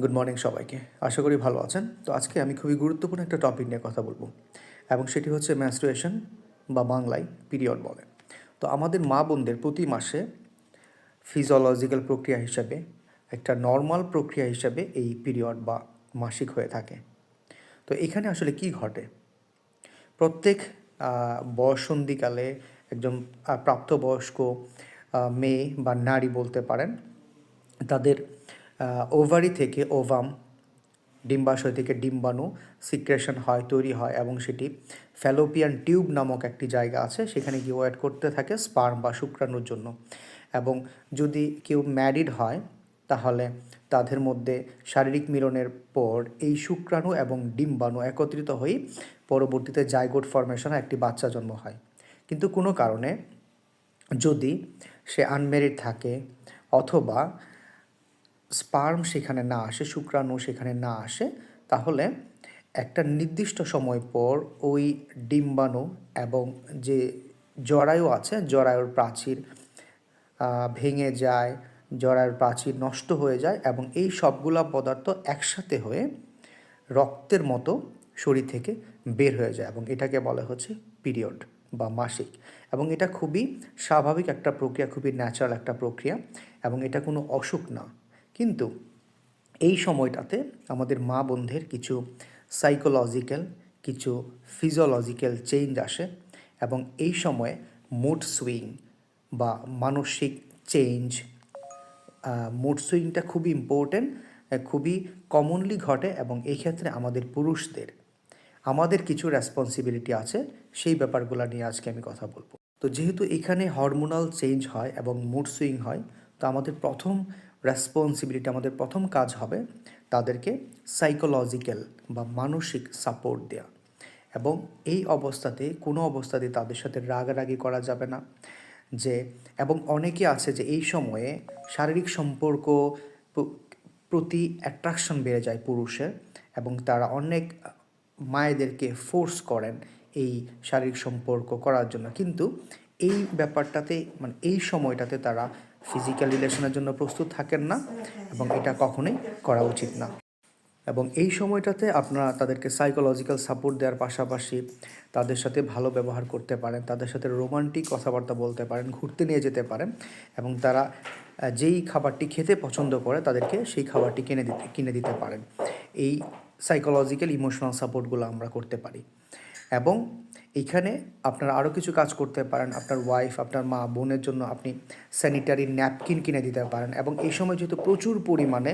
Good morning সবাইকে। আশা করি ভালো আছেন। তো আজকে আমি খুবই গুরুত্বপূর্ণ একটা টপিক নিয়ে কথা বলব। এবং সেটি হচ্ছে ম্যাস্ট্রুয়েশন বা বাংলায় পিরিয়ড বলে। তো আমাদের মা বোনদের প্রতি মাসে ফিজিওলজিক্যাল প্রক্রিয়া হিসাবে, একটা নর্মাল প্রক্রিয়া হিসাবে এই পিরিয়ড বা মাসিক হয়ে থাকে। তো এখানে আসলে কি ঘটে? প্রত্যেক বয়ঃসন্ধিকালে একজন প্রাপ্তবয়স্ক মেয়ে বা নারী বলতে পারেন, তাদের ওভারি থেকে ওভাম, ডিম্বাশয় থেকে ডিম্বাণু সিক্রেশন হয়, তৈরি হয় এবং সেটি ফ্যালোপিয়ান টিউব নামক একটি জায়গা আছে, সেখানে গিয়ে ওয়েট করতে থাকে স্পার্ম বা শুক্রাণুর জন্য। এবং যদি কেউ ম্যারিড হয়, তাহলে তাদের মধ্যে শারীরিক মিলনের পর এই শুক্রাণু এবং ডিম্বাণু একত্রিত হয়ে পরবর্তীতে জাইগোট ফর্মেশনে একটি বাচ্চা জন্ম হয়। কিন্তু কোনো কারণে যদি সে আনমেরিড থাকে অথবা স্পার্ম সেখানে না আসে, শুক্রাণু সেখানে না আসে, তাহলে একটা নির্দিষ্ট সময় পর ওই ডিম্বাণু এবং যে জরায়ু আছে, জরায়ুর প্রাচীর ভেঙে যায়, জরায়ুর প্রাচীর নষ্ট হয়ে যায় এবং এই সবগুলা পদার্থ একসাথে হয়ে রক্তের মতো শরীর থেকে বের হয়ে যায় এবং এটাকে বলা হচ্ছে পিরিয়ড বা মাসিক এবং এটা খুবই স্বাভাবিক একটা প্রক্রিয়া, খুবই ন্যাচারাল একটা প্রক্রিয়া এবং এটা কোনো অসুখ না। কিন্তু এই সময়টাতে আমাদের মা বোনদের কিছু সাইকোলজিক্যাল কিছু ফিজিওলজিক্যাল চেঞ্জ আসে এবং এই সময়ে মুড সুইং বা মানসিক চেঞ্জ মুড সুইংটা খুবই ইম্পর্টেন্ট খুবই কমনলি ঘটে এবং এই ক্ষেত্রে আমাদের পুরুষদের, আমাদের কিছু রেসপন্সিবিলিটি আছে, সেই ব্যাপারগুলো নিয়ে আজকে আমি কথা বলব। তো যেহেতু এখানে হরমোনাল চেঞ্জ হয় এবং মুড সুইং হয় তো আমাদের প্রথম রেসপন্সিবিলিটি আমাদের প্রথম কাজ হবে তাদেরকে সাইকোলজিক্যাল বা মানসিক সাপোর্ট দেওয়া এবং এই অবস্থাতে, কোনো অবস্থাতে তাদের সাথে রাগারাগি করা যাবে না। যে, এবং অনেকে আছে যে, এই সময়ে শারীরিক সম্পর্ক প্রতি অ্যাট্রাকশন বেড়ে যায় পুরুষের এবং তারা অনেক মায়েদেরকে ফোর্স করেন এই শারীরিক সম্পর্ক করার জন্য। কিন্তু এই ব্যাপারটাতে মানে এই সময়টাতে তারা ফিজিক্যাল রিলেশনের জন্য প্রস্তুত থাকেন না এবং এটা কখনোই করা উচিত না। এবং এই সময়টাতে আপনারা তাদেরকে সাইকোলজিক্যাল সাপোর্ট দেওয়ার পাশাপাশি তাদের সাথে ভালো ব্যবহার করতে পারেন, তাদের সাথে রোমান্টিক কথাবার্তা বলতে পারেন, ঘুরতে নিয়ে যেতে পারেন এবং তারা যেই খাবারটি খেতে পছন্দ করে তাদেরকে সেই খাবারটি কিনে দিতে কিনে দিতে পারেন। এই সাইকোলজিক্যাল ইমোশনাল সাপোর্টগুলো আমরা করতে পারি। এবং এইখানে আপনারা আরও কিছু কাজ করতে পারেন। আপনার ওয়াইফ আপনার মা, বোনের জন্য আপনি স্যানিটারি ন্যাপকিন কিনে দিতে পারেন। এবং এই সময় যেহেতু প্রচুর পরিমাণে